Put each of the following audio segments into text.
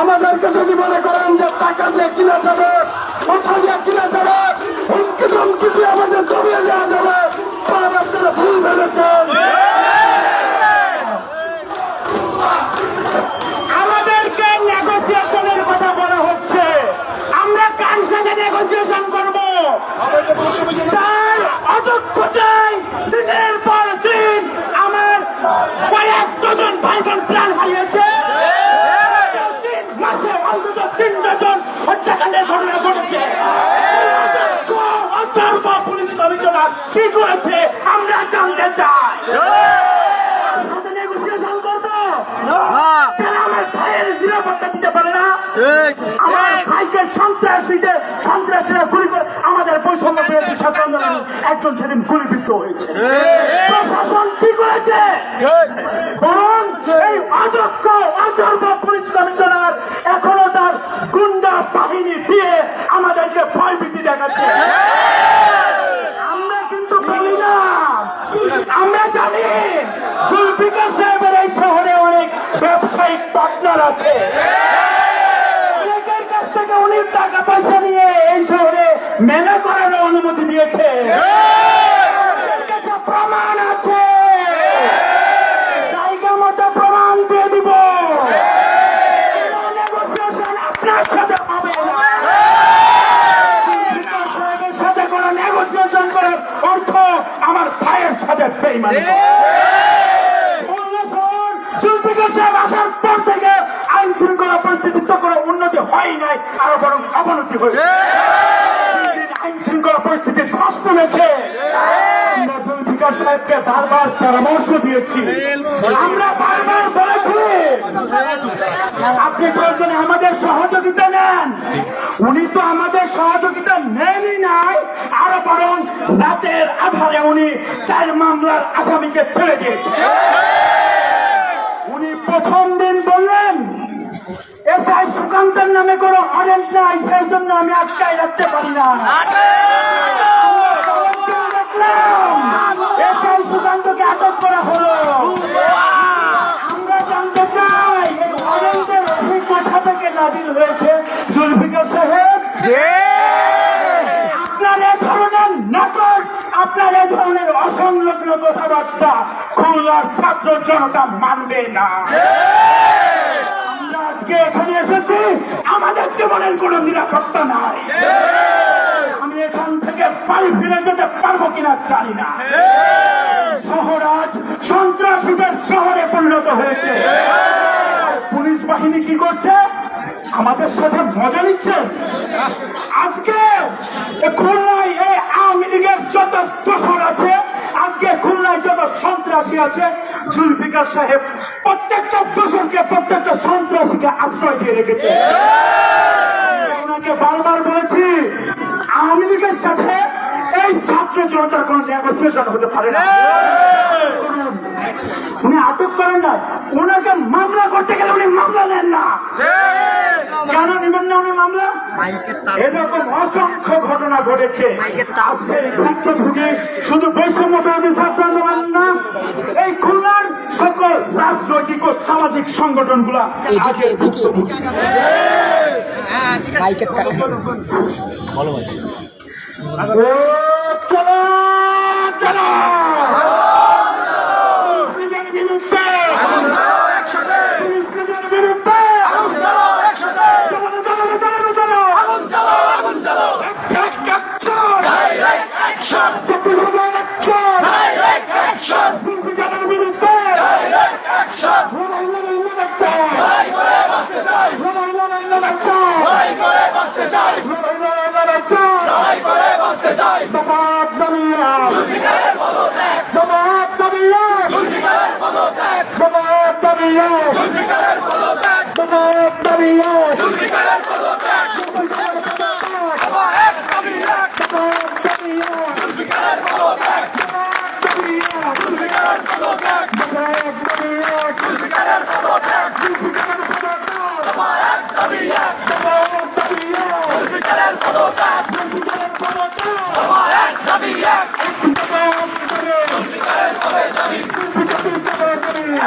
আমাদেরকে যদি মনে করেন যে টাকা দিয়ে কিনা যাবে কথা দিয়ে কিনা যাবে মাসে অন্তত তিন ডজন হত্যাকাণ্ডের ঘটনা ঘটেছে। পুলিশ কমিশনার কি করেছে? আমরা জানতে চাই সাথে নেগোসিয়েশন করব যারা আমার ভাইয়ের নিরাপত্তা দিতে পারে না আমার ভাইকে সন্ত্রাসীদের সন্ত্রাসীরা গুলি করে আমাদের বৈষম্য বিরোধী ছাত্র একজন সেদিন গুলিবিদ্ধ হয়েছে। প্রশাসন কি করেছে? বরং এই অযোগ্য অযোগ্য পুলিশ কমিশনার এখনও তার গুন্ডা বাহিনী দিয়ে আমাদেরকে ভয়ভীতি দেখাচ্ছে আমরা কিন্তু বলি না আমরা জানি জুলফিকার সাহেবের এই শহরে অনেক ব্যবসায়িক পার্টনার আছে অনেকের কাছ থেকে উনি টাকা পয়সা নিয়ে এই শহরে মেলা করার অনুমতি দিয়েছে আমাদের কাছে প্রমাণ আছে জায়গা মতো প্রমাণ দিয়ে দিব কোনো negotiation আপনার সাথে হবে না জুলফিকার সাহেবের সাথে কোনো নেগোসিয়েশন করার অর্থ আমার ভাইয়ের সাথে বেইমানি জুলফিকার সাহেব আসার পর থেকে আইন শৃঙ্খলা পরিস্থিতির তো কোনো উন্নতি হয় নাই আরও বরং অবনতি হয়েছে। দিন দিন আইন শৃঙ্খলা পরিস্থিতি ধস নেমেছে সাহেবকে বারবার পরামর্শ দিয়েছি। আমরা বারবার বলেছি আপনি প্রয়োজনে আমাদের সহযোগিতা নেন। উনি তো আমাদের সহযোগিতা নেনই নাই আরও বরং রাতের আধারে উনি চার মামলার আসামিকে ছেড়ে দিয়েছে। উনি প্রথম দিন বললেন, এসআই সুকান্তের নামে কোনো অনেক নাই, সেই জন্য আমি আটকাই রাখতে পারি না। এসআই হলো। আমরা জানতে চাই থেকে হয়েছে জুলফিকার সাহেব। কথাবার্তা খুলনার ছাত্র জনতা মানবে না। আমরা আজকে এখানে এসেছি, আমাদের জীবনের কোনো নিরাপত্তা নাই। আমি এখান থেকে বাড়ি ফিরে যেতে পারব কিনা জানি না। শহর আজ সন্ত্রাসীদের শহরে পরিণত হয়েছে। পুলিশ বাহিনী কি করছে? আমাদের সাথে মজা নিচ্ছে? আজকে খুলনায় এই আওয়ামী লীগের যত সন্ত্রাসী আছে জুলফিকার সাহেব প্রত্যেকটা দূষণকে প্রত্যেকটা সন্ত্রাসীকে আশ্রয় দিয়ে রেখেছে ওনাকে বারবার বলেছি, আওয়ামী লীগের সাথে এই ছাত্র জনতার কোন নেগোসিয়েশন হতে পারে না। উনি আটক করেন না ওনাকে মামলা করতে গেলে উনি মামলা নেন না। কেন নেবেন না উনি মামলা? এরকম অসংখ্য ঘটনা ঘটেছে। ভুক্তভোগী শুধু বৈষম্য বিরোধী ছাত্র আন্দোলন না এই খুলনার সকল রাজনৈতিক ও সামাজিক সংগঠনগুলা আজের ভুক্তভোগী। ও চলো চলো।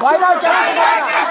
ভয় না কেন